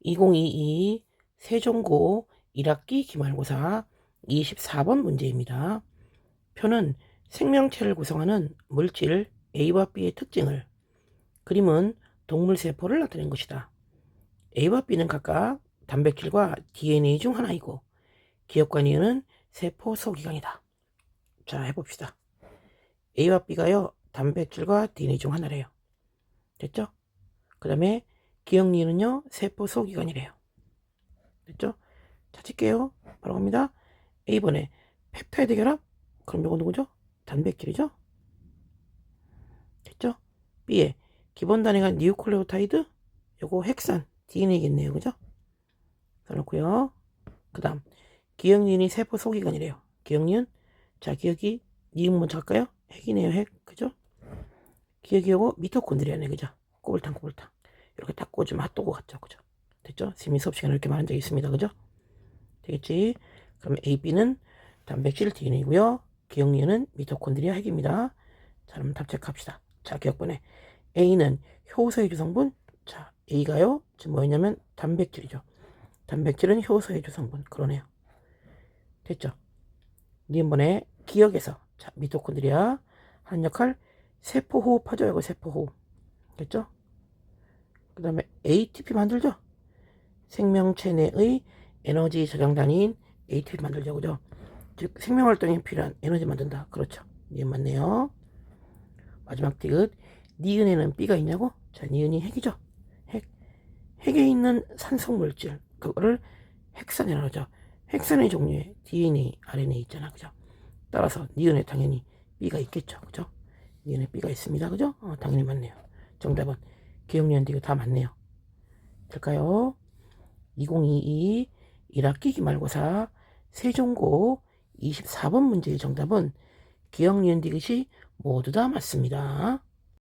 2022 세종고 1학기 기말고사 24번 문제입니다. 표는 생명체를 구성하는 물질 A와 B의 특징을 그림은 동물 세포를 나타낸 것이다. A와 B는 각각 단백질과 DNA 중 하나이고 기억과 니은은 세포 소기관이다. 자 해봅시다. A와 B가요 단백질과 DNA 중 하나래요. 됐죠? 그 다음에 기억 니은은요 세포 소기관이래요. 됐죠? 찾을게요. 바로 갑니다. A번에 펩타이드 결합? 그럼 이거 누구죠? 단백질이죠? 됐죠? B에 기본 단위가 니우클레오타이드? 요거 핵산 DNA겠네요. 그죠? 써놓고요. 그 다음 기억니은이 세포 소기관이래요. 기억니은 자 기억이 니은 먼저 할까요? 핵이네요. 핵. 그죠? 기억이 요거 미토콘드리아네. 그죠? 꼬불탕 꼬불탕 이렇게 딱 꽂으면 핫도그 같죠. 그죠? 됐죠? 세미 수업 시간에 이렇게 말한 적이 있습니다. 그죠? 되겠지? 그럼 A, B는 단백질 DNA고요. 기억니은 미토콘드리아 핵입니다. 자, 그럼 답 체크합시다. 자, 기억번에 A는 효소의 주성분. 자, A가요. 지금 뭐였냐면 단백질이죠. 단백질은 효소의 주성분. 그러네요. 됐죠? 니은번에 기억에서 자, 미토콘드리아 하는 역할 세포 호흡하죠. 이거 세포 호흡. 됐죠? 그 다음에 ATP 만들죠. 생명체 내의 에너지 저장 단위인 ATP 만들죠. 그죠? 즉 생명활동에 필요한 에너지 만든다. 그렇죠. 니은 맞네요. 마지막 디귿 니은에는 B가 있냐고? 자, 니은이 핵이죠. 핵. 핵에 있는 산성 물질 그거를 핵산이라고 하죠. 핵산의 종류에 DNA, RNA 있잖아. 그죠? 따라서 니은에 당연히 B가 있겠죠. 그죠? 니은에 B가 있습니다. 그죠? 어, 당연히 맞네요. 정답은 기억니은 디귿 다 맞네요. 될까요? 2022 1학기 기말고사 세종고 24번 문제의 정답은 기억 니은 디귿이 모두 다 맞습니다.